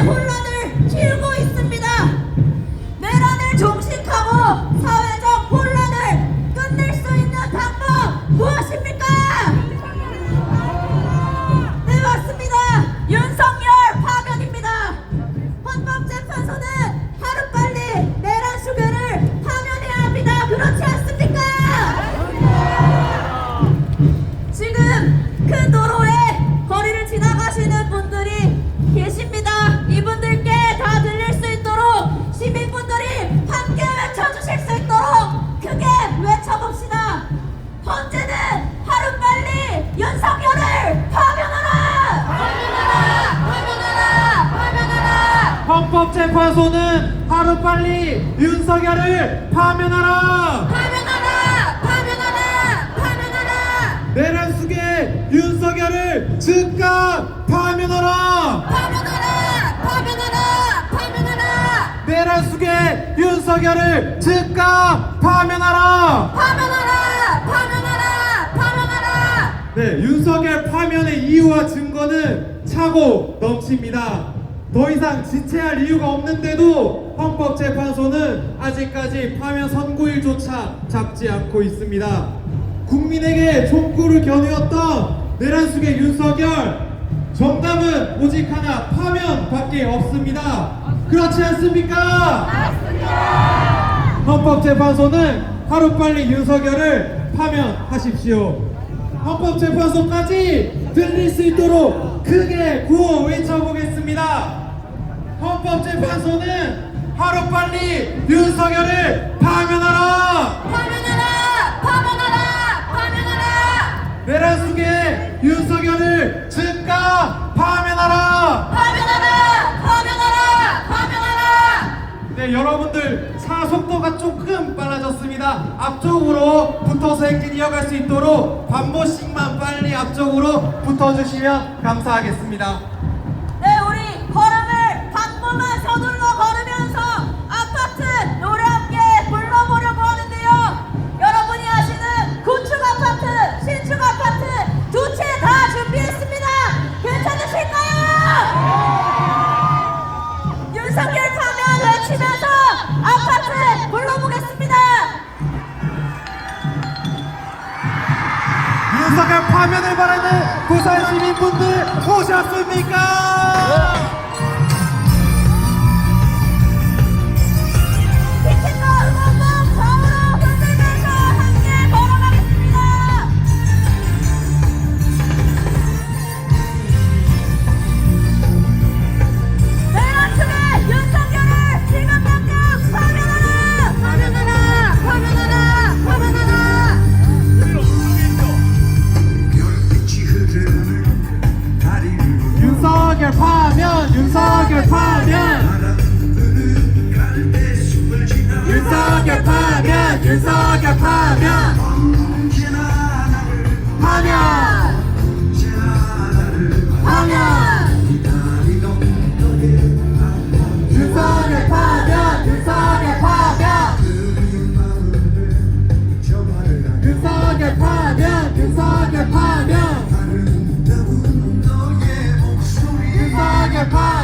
혼란을 키 헌법재판소는 하루빨리 윤석열을 파면하라! 파면하라! 파면하라! 파면하라! 내란 숙의 윤석열을 즉각 파면하라! 파면하라! 파면하라! 파면하라! 내란 숙의 윤석열을 즉각 파면하라! 파면하라! 파면하라! 파면하라! 네, 윤석열 파면의 이유와 증거는 차고 넘칩니다. 더 이상 지체할 이유가 없는데도 헌법재판소는 아직까지 파면 선고일조차 잡지 않고 있습니다. 국민에게 총구를 겨누었던 내란 숙의 윤석열 정답은 오직 하나 파면밖에 없습니다. 그렇지 않습니까? 헌법재판소는 하루빨리 윤석열을 파면하십시오. 헌법재판소까지 들릴 수 있도록 크게 구호 외쳐보겠습니다. 헌법재판소는 하루빨리 윤석열을 파면하라! 파면하라! 파면하라! 파면하라! 내란 속에 윤석열을 즉각 파면하라! 파면하라! 파면하라! 파면하라! 네, 여러분들 차 속도가 조금 빨라졌습니다. 앞쪽으로 붙어서 행진 이어갈 수 있도록 반보씩만 빨리 앞쪽으로 붙어주시면 감사하겠습니다. 반보만 서둘러 걸으면서 아파트 노래 함께 불러보려고 하는데요. 여러분이 아시는 구축 아파트, 신축 아파트 두 채 다 준비했습니다. 괜찮으실까요? 윤석열 파면 외치면서 아파트 불러보겠습니다. 윤석열 파면을 바라는 부산 시민분들 오셨습니까? 파면, 윤석열 파면, 윤석열 파면, 윤석열 파면, 윤석